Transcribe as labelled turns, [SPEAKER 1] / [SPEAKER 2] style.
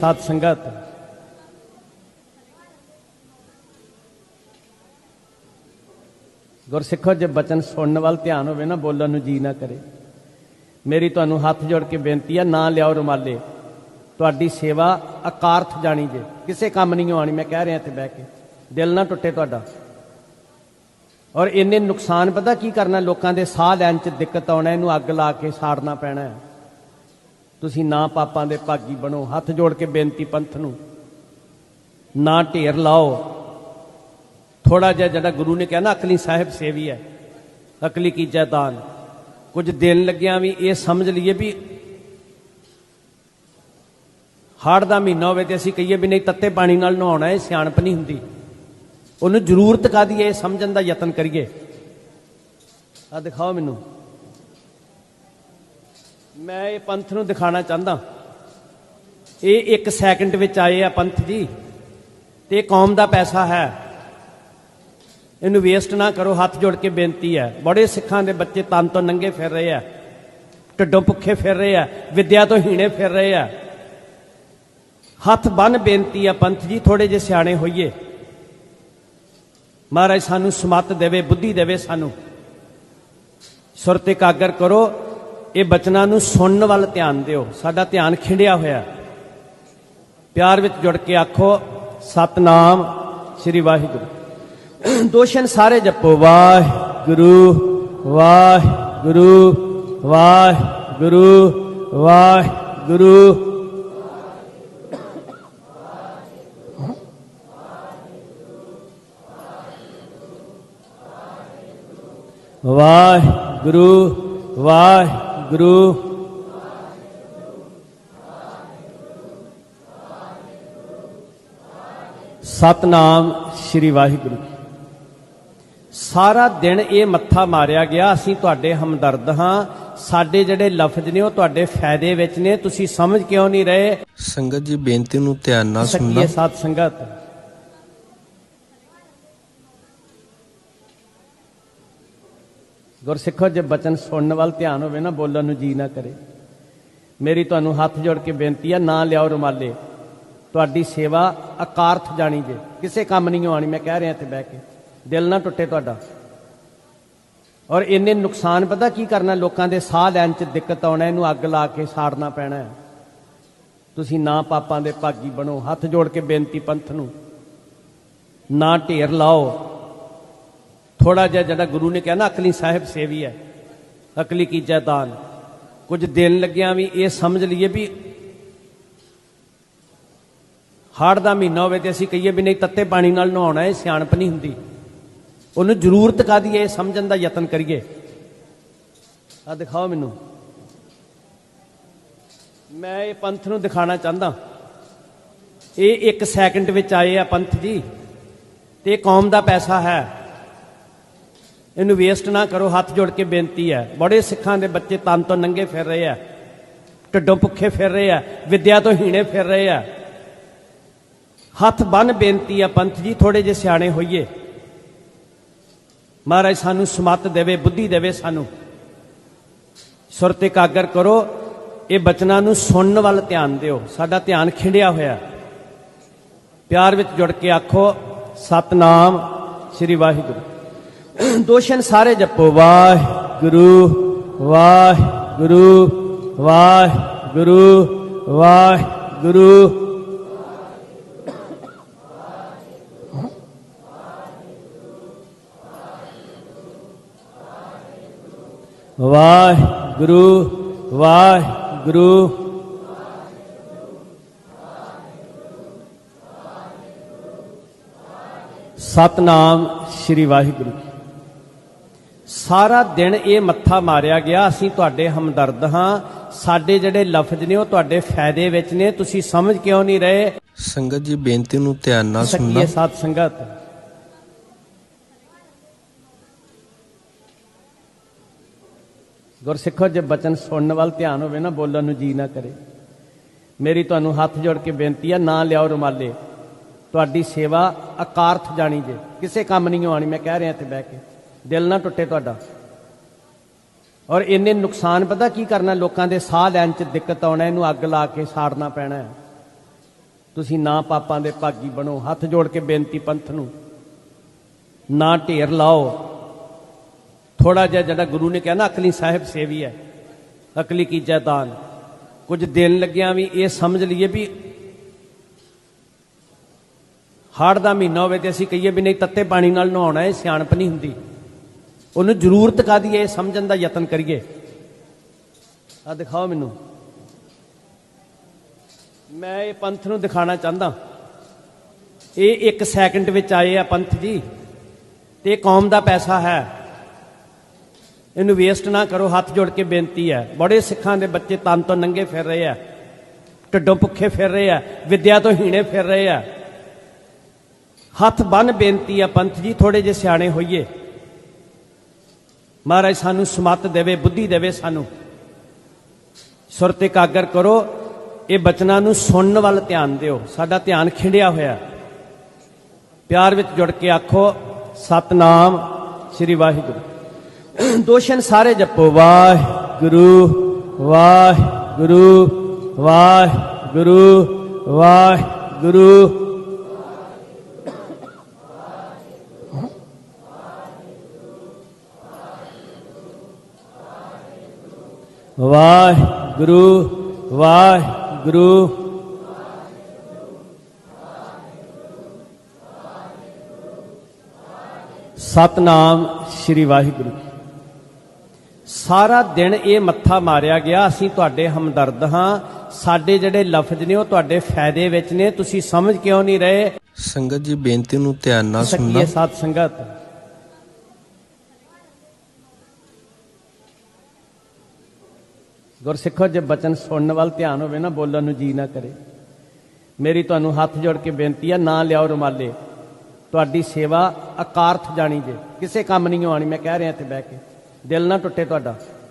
[SPEAKER 1] ਸਤ ਸੰਗਤ। ਗੁਰਸਿੱਖੋ, ਜੇ ਬਚਨ ਸੁਣਨ ਵੱਲ ਧਿਆਨ ਹੋਵੇ ਨਾ, ਬੋਲਣ ਨੂੰ ਜੀ ਨਾ ਕਰੇ। ਮੇਰੀ ਤੁਹਾਨੂੰ ਹੱਥ ਜੋੜ ਕੇ ਬੇਨਤੀ ਆ, ਨਾ ਲਿਆਓ ਰੁਮਾਲੇ। ਤੁਹਾਡੀ ਸੇਵਾ ਅਕਾਰਥ ਜਾਣੀ ਜੇ। ਕਿਸੇ ਕੰਮ ਨਹੀਂ ਆਣੀ ਮੈਂ ਕਹਿ ਰਿਹਾ ਇੱਥੇ ਬਹਿ ਕੇ। ਦਿਲ ਨਾ ਟੁੱਟੇ ਤੁਹਾਡਾ। ਔਰ ਇੰਨੇ ਨੁਕਸਾਨ, ਪਤਾ ਕੀ ਕਰਨਾ? ਲੋਕਾਂ ਦੇ ਸਾਹ ਲੈਣ 'ਚ ਦਿੱਕਤ ਆਉਣਾ, ਇਹਨੂੰ ਅੱਗ ਲਾ ਕੇ ਸਾੜਨਾ ਪੈਣਾ ਹੈ। ਤੁਸੀਂ ਨਾ ਪਾਪਾਂ ਦੇ ਭਾਗੀ ਬਣੋ, ਹੱਥ ਜੋੜ ਕੇ ਬੇਨਤੀ ਪੰਥ ਨੂੰ। ਨਾ ਢੇਰ ਲਾਓ। ਥੋੜਾ ਜਿਹਾ ਜਿਹੜਾ ਗੁਰੂ ਨੇ ਕਿਹਾ ਨਾ, ਅਕਲੀ ਸਾਹਿਬ ਸੇਵੀ ਹੈ। ਅਕਲੀ ਕੀ ਜੈਦਾਨ। ਕੁਝ ਦਿਨ ਲੱਗਿਆਂ ਵੀ ਇਹ ਸਮਝ ਲਈਏ ਵੀ ਹਾੜ ਦਾ ਮਹੀਨਾ ਹੋਵੇ ਤੇ ਅਸੀਂ ਕਹੀਏ ਵੀ ਨਹੀਂ, ਤੱਤੇ ਪਾਣੀ ਨਾਲ ਨਹਾਉਣਾ, ਇਹ ਸਿਆਣਪ ਨਹੀਂ ਹੁੰਦੀ। ਉਹਨੂੰ ਜ਼ਰੂਰਤ ਕਾਦੀ ਹੈ? ਇਹ ਸਮਝਣ ਦਾ ਯਤਨ ਕਰੀਏ। ਆ ਦਿਖਾਓ ਮੈਨੂੰ। ਮੈਂ ਇਹ ਪੰਥ ਨੂੰ ਦਿਖਾਣਾ ਚਾਹੁੰਦਾ। ਇਹ 1 ਸੈਕਿੰਡ ਵਿੱਚ ਆਏ ਆ ਪੰਥ ਜੀ। ਤੇ ਇਹ ਕੌਮ ਦਾ ਪੈਸਾ ਹੈ। ਇਹਨੂੰ ਵੇਸਟ ਨਾ ਕਰੋ, ਹੱਥ ਜੋੜ ਕੇ ਬੇਨਤੀ ਹੈ। ਬੜੇ ਸਿੱਖਾਂ ਦੇ ਬੱਚੇ ਤਨ ਤੋਂ ਨੰਗੇ ਫਿਰ ਰਹੇ ਆ। ਢਿੱਡੋਂ ਭੁੱਖੇ ਫਿਰ ਰਹੇ ਆ। ਵਿਦਿਆ ਤੋਂ ਹੀਣੇ ਫਿਰ ਰਹੇ ਆ। ਹੱਥ ਬੰਨ ਬੇਨਤੀ ਆ ਪੰਥ ਜੀ ਥੋੜੇ ਜਿਹੇ ਸਿਆਣੇ ਹੋਈਏ। ਮਹਾਰਾਜ ਸਾਨੂੰ ਸਮਤ ਦੇਵੇ, ਬੁੱਧੀ ਦੇਵੇ ਸਾਨੂੰ। ਸੁਰਤ ਇਕਾਗਰ ਕਰੋ। ਇਹ ਬਚਨਾਂ ਨੂੰ ਸੁਣਨ ਵੱਲ ਧਿਆਨ ਦਿਓ। ਸਾਡਾ ਧਿਆਨ ਖਿੰਡਿਆ ਹੋਇਆ ਪਿਆਰ ਵਿੱਚ ਜੁੜ ਕੇ ਆਖੋ, ਸਤਨਾਮ ਸ੍ਰੀ ਵਾਹਿਗੁਰੂ। ਦੋਸ਼ਨ ਸਾਰੇ ਜਪੋ। ਵਾਹਿਗੁਰੂ ਵਾਹਿਗੁਰੂ ਵਾਹਿਗੁਰੂ ਵਾਹਿਗੁਰੂ। ਵਾਹਿਗੁਰੂ ਵਾਹਿਗੁਰੂ। ਸਤਨਾਮ ਸ੍ਰੀ ਵਾਹਿਗੁਰੂ। ਸਾਰਾ ਦਿਨ ਇਹ ਮੱਥਾ ਮਾਰਿਆ ਗਿਆ ਅਸੀਂ ਤੁਹਾਡੇ ਹਮਦਰਦ ਹਾਂ। ਸਾਡੇ ਜਿਹੜੇ ਲਫ਼ਜ਼ ਨੇ ਉਹ ਤੁਹਾਡੇ ਫਾਇਦੇ ਵਿੱਚ ਨੇ ਤੁਸੀਂ ਸਮਝ ਕਿਉਂ ਨਹੀਂ ਰਹੇ?
[SPEAKER 2] ਸੰਗਤ ਜੀ ਬੇਨਤੀ ਨੂੰ ਧਿਆਨ ਨਾਲ ਸੁਣਨਾ।
[SPEAKER 1] ਸਾਧ ਸੰਗਤ। ਗੁਰਸਿੱਖੋ, ਜੇ ਬਚਨ ਸੁਣਨ ਵੱਲ ਧਿਆਨ ਹੋਵੇ ਨਾ, ਬੋਲਣ ਨੂੰ ਜੀ ਨਾ ਕਰੇ। ਮੇਰੀ ਤੁਹਾਨੂੰ ਹੱਥ ਜੋੜ ਕੇ ਬੇਨਤੀ ਆ, ਨਾ ਲਿਆਓ ਰੁਮਾਲੇ। ਤੁਹਾਡੀ ਸੇਵਾ ਅਕਾਰਥ ਜਾਣੀ ਜੇ। ਕਿਸੇ ਕੰਮ ਨਹੀਂ ਆਣੀ ਮੈਂ ਕਹਿ ਰਿਹਾ ਇੱਥੇ ਬਹਿ ਕੇ। ਦਿਲ ਨਾ ਟੁੱਟੇ ਤੁਹਾਡਾ। ਔਰ ਇੰਨੇ ਨੁਕਸਾਨ, ਪਤਾ ਕੀ ਕਰਨਾ? ਲੋਕਾਂ ਦੇ ਸਾਹ ਲੈਣ 'ਚ ਦਿੱਕਤ ਆਉਣਾ, ਇਹਨੂੰ ਅੱਗ ਲਾ ਕੇ ਸਾੜਨਾ ਪੈਣਾ ਹੈ। ਤੁਸੀਂ ਨਾ ਪਾਪਾਂ ਦੇ ਭਾਗੀ ਬਣੋ। ਹੱਥ ਜੋੜ ਕੇ ਬੇਨਤੀ ਪੰਥ ਨੂੰ। ਨਾ ਢੇਰ ਲਾਓ। ਥੋੜਾ ਜਿਹਾ ਜਿਹੜਾ ਗੁਰੂ ਨੇ ਕਿਹਾ ਨਾ, ਅਕਲੀ ਸਾਹਿਬ ਸੇਵੀ ਹੈ, ਅਕਲੀ ਕੀ ਜੈਦਾਨ। ਕੁਝ ਦਿਨ ਲੱਗਿਆਂ ਵੀ ਇਹ ਸਮਝ ਲਈਏ ਵੀ ਹਾੜ ਦਾ ਮਹੀਨਾ ਹੋਵੇ ਤੇ ਅਸੀਂ ਕਹੀਏ ਵੀ ਨਹੀਂ, ਤੱਤੇ ਪਾਣੀ ਨਾਲ ਨਹਾਉਣਾ, ਇਹ ਸਿਆਣਪ ਨਹੀਂ ਹੁੰਦੀ। ਉਹਨੂੰ ਜ਼ਰੂਰਤ ਕਾਦੀ ਹੈ, ਇਹ ਸਮਝਣ ਦਾ ਯਤਨ ਕਰੀਏ। ਆ ਦਿਖਾਓ ਮੈਨੂੰ। ਮੈਂ ਇਹ ਪੰਥ ਨੂੰ ਦਿਖਾਣਾ ਚਾਹੁੰਦਾ। ਇਹ 1 ਸੈਕਿੰਡ ਵਿੱਚ ਆਏ ਆ ਪੰਥ ਜੀ, ਤੇ ਇਹ ਕੌਮ ਦਾ ਪੈਸਾ ਹੈ। ਇਹਨੂੰ ਵੇਸਟ ਨਾ ਕਰੋ, ਹੱਥ ਜੋੜ ਕੇ ਬੇਨਤੀ ਹੈ। ਬੜੇ ਸਿੱਖਾਂ ਦੇ ਬੱਚੇ ਤਨ ਤੋਂ ਨੰਗੇ ਫਿਰ ਰਹੇ ਆ। ਢਿੱਡੋਂ ਭੁੱਖੇ ਫਿਰ ਰਹੇ ਆ। ਵਿਦਿਆ ਤੋਂ ਹੀਣੇ ਫਿਰ ਰਹੇ ਆ। ਹੱਥ ਬੰਨ ਬੇਨਤੀ ਆ ਪੰਥ ਜੀ ਥੋੜੇ ਜਿਹੇ ਸਿਆਣੇ ਹੋਈਏ। ਮਹਾਰਾਜ ਸਾਨੂੰ ਸਮਤ ਦੇਵੇ, ਬੁੱਧੀ ਦੇਵੇ ਸਾਨੂੰ। ਸੁਰਤ ਇਕਾਗਰ ਕਰੋ, ਇਹ ਬਚਨਾਂ ਨੂੰ ਸੁਣਨ ਵੱਲ ਧਿਆਨ ਦਿਓ। ਸਾਡਾ ਧਿਆਨ ਖਿੰਡਿਆ ਹੋਇਆ। ਪਿਆਰ ਵਿੱਚ ਜੁੜ ਕੇ ਆਖੋ, ਸਤਨਾਮ ਸ੍ਰੀ ਵਾਹਿਗੁਰੂ। ਦੋਸ਼ਨ ਸਾਰੇ ਜਪੋ। ਵਾਹਿਗੁਰੂ ਵਾਹਿਗੁਰੂ ਵਾਹਿਗੁਰੂ ਵਾਹਿਗੁਰੂ। ਵਾਹਿਗੁਰੂ ਵਾਹਿਗੁਰੂ। ਸਤਨਾਮ ਸ੍ਰੀ ਵਾਹਿਗੁਰੂ। ਸਾਰਾ ਦਿਨ ਇਹ ਮੱਥਾ ਮਾਰਿਆ ਗਿਆ ਅਸੀਂ ਤੁਹਾਡੇ ਹਮਦਰਦ ਹਾਂ। ਸਾਡੇ ਜਿਹੜੇ ਲਫ਼ਜ਼ ਨੇ ਉਹ ਤੁਹਾਡੇ ਫਾਇਦੇ ਵਿੱਚ ਨੇ ਤੁਸੀਂ ਸਮਝ ਕਿਉਂ ਨਹੀਂ ਰਹੇ?
[SPEAKER 2] ਸੰਗਤ ਜੀ ਬੇਨਤੀ ਨੂੰ ਧਿਆਨ ਨਾਲ ਸੁਣਨਾ।
[SPEAKER 1] ਸਾਧ ਸੰਗਤ। ਗੁਰਸਿੱਖੋ ਜੇ ਬਚਨ ਸੁਣਨ ਵੱਲ ਧਿਆਨ ਹੋਵੇ ਨਾ ਬੋਲਣ ਨੂੰ ਜੀ ਨਾ ਕਰੇ। ਮੇਰੀ ਤੁਹਾਨੂੰ ਹੱਥ ਜੋੜ ਕੇ ਬੇਨਤੀ ਹੈ ਨਾ ਲਿਆਓ ਰੁਮਾਲੇ। ਤੁਹਾਡੀ ਸੇਵਾ ਅਕਾਰਥ ਜਾਣੀ ਜੇ। ਕਿਸੇ ਕੰਮ ਨਹੀਂ ਆਣੀ ਮੈਂ ਕਹਿ ਰਿਹਾ ਇੱਥੇ ਬਹਿ ਕੇ। ਦਿਲ ਨਾ ਟੁੱਟੇ ਤੁਹਾਡਾ। ਔਰ ਇੰਨੇ ਨੁਕਸਾਨ ਪਤਾ ਕੀ ਕਰਨਾ, ਲੋਕਾਂ ਦੇ ਸਾਹ ਲੈਣ 'ਚ ਦਿੱਕਤ ਆਉਣਾ, ਇਹਨੂੰ ਅੱਗ ਲਾ ਕੇ ਸਾੜਨਾ ਪੈਣਾ ਤੁਸੀਂ ਨਾ ਪਾਪਾਂ ਦੇ ਭਾਗੀ ਬਣੋ, ਹੱਥ ਜੋੜ ਕੇ ਬੇਨਤੀ ਪੰਥ ਨੂੰ। ਨਾ ਢੇਰ ਲਾਓ। ਥੋੜਾ ਜਿਹਾ ਜਿਹੜਾ ਗੁਰੂ ਨੇ ਕਿਹਾ ਨਾ, ਅਕਲੀ ਸਾਹਿਬ ਸੇਵੀ ਹੈ, ਅਕਲੀ ਕੀ ਜੈਦਾਨ। ਕੁਝ ਦਿਨ ਲੱਗਿਆਂ ਵੀ ਇਹ ਸਮਝ ਲਈਏ ਵੀ ਹਾੜ ਦਾ ਮਹੀਨਾ ਹੋਵੇ ਤੇ ਅਸੀਂ ਕਹੀਏ ਵੀ ਨਹੀਂ, ਤੱਤੇ ਪਾਣੀ ਨਾਲ ਨਹਾਉਣਾ, ਇਹ ਸਿਆਣਪ ਨਹੀਂ ਹੁੰਦੀ। ਉਹਨੂੰ ਜ਼ਰੂਰਤ ਕਾਦੀ ਹੈ? ਇਹ ਸਮਝਣ ਦਾ ਯਤਨ ਕਰੀਏ। ਆ ਦਿਖਾਓ ਮੈਨੂੰ। ਮੈਂ ਇਹ ਪੰਥ ਨੂੰ ਦਿਖਾਣਾ ਚਾਹੁੰਦਾ। ਇਹ ਇੱਕ ਸੈਕਿੰਡ ਵਿੱਚ ਆਏ ਆ ਪੰਥ ਜੀ। ਤੇ ਇਹ ਕੌਮ ਦਾ ਪੈਸਾ ਹੈ। ਇਹਨੂੰ ਵੇਸਟ ਨਾ ਕਰੋ, ਹੱਥ ਜੋੜ ਕੇ ਬੇਨਤੀ ਹੈ। ਬੜੇ ਸਿੱਖਾਂ ਦੇ ਬੱਚੇ ਤਨ ਤੋਂ ਨੰਗੇ ਫਿਰ ਰਹੇ ਆ। ਢਿੱਡੋਂ ਭੁੱਖੇ ਫਿਰ ਰਹੇ ਆ। ਵਿਦਿਆ ਤੋਂ ਹੀਣੇ ਫਿਰ ਰਹੇ ਆ। ਹੱਥ ਬੰਨ ਬੇਨਤੀ ਆ ਪੰਥ ਜੀ ਥੋੜੇ ਜਿਹੇ ਸਿਆਣੇ ਹੋਈਏ। ਮਹਾਰਾਜ ਸਾਨੂੰ ਸਮਤ ਦੇਵੇ, ਬੁੱਧੀ ਦੇਵੇ ਸਾਨੂੰ। ਸੁਰਤ ਇਕਾਗਰ ਕਰੋ, ਇਹ ਬਚਨਾਂ ਨੂੰ ਸੁਣਨ ਵੱਲ ਧਿਆਨ ਦਿਓ। ਸਾਡਾ ਧਿਆਨ ਖਿੰਡਿਆ ਹੋਇਆ। ਪਿਆਰ ਵਿੱਚ ਜੁੜ ਕੇ ਆਖੋ, ਸਤਨਾਮ ਸ੍ਰੀ ਵਾਹਿਗੁਰੂ। ਦੋਸ਼ਨ ਸਾਰੇ ਜਪੋ। ਵਾਹਿਗੁਰੂ ਵਾਹਿਗੁਰੂ ਵਾਹਿਗੁਰੂ ਵਾਹਿਗੁਰੂ। ਵਾਹਿਗੁਰੂ ਵਾਹਿਗੁਰੂ। ਸਤਨਾਮ ਸ੍ਰੀ ਵਾਹਿਗੁਰੂ ਸਾਰਾ ਦਿਨ ਇਹ ਮੱਥਾ ਮਾਰਿਆ ਗਿਆ ਅਸੀਂ ਤੁਹਾਡੇ ਹਮਦਰਦ ਹਾਂ। ਸਾਡੇ ਜਿਹੜੇ ਲਫ਼ਜ਼ ਨੇ ਉਹ ਤੁਹਾਡੇ ਫਾਇਦੇ ਵਿੱਚ ਨੇ ਤੁਸੀਂ ਸਮਝ ਕਿਉਂ ਨਹੀਂ ਰਹੇ?
[SPEAKER 2] ਸੰਗਤ ਜੀ ਬੇਨਤੀ ਨੂੰ ਧਿਆਨ ਨਾਲ ਸੁਣਨਾ।
[SPEAKER 1] ਸਾਧ ਸੰਗਤ। ਗੁਰਸਿੱਖੋ, ਜੇ ਬਚਨ ਸੁਣਨ ਵੱਲ ਧਿਆਨ ਹੋਵੇ ਨਾ, ਬੋਲਣ ਨੂੰ ਜੀ ਨਾ ਕਰੇ। ਮੇਰੀ ਤੁਹਾਨੂੰ ਹੱਥ ਜੋੜ ਕੇ ਬੇਨਤੀ ਆ, ਨਾ ਲਿਆਓ ਰੁਮਾਲੇ। ਤੁਹਾਡੀ ਸੇਵਾ ਅਕਾਰਥ ਜਾਣੀ ਜੇ। ਕਿਸੇ ਕੰਮ ਨਹੀਂ ਆਣੀ ਮੈਂ ਕਹਿ ਰਿਹਾ ਇੱਥੇ ਬਹਿ ਕੇ। ਦਿਲ ਨਾ ਟੁੱਟੇ ਤੁਹਾਡਾ।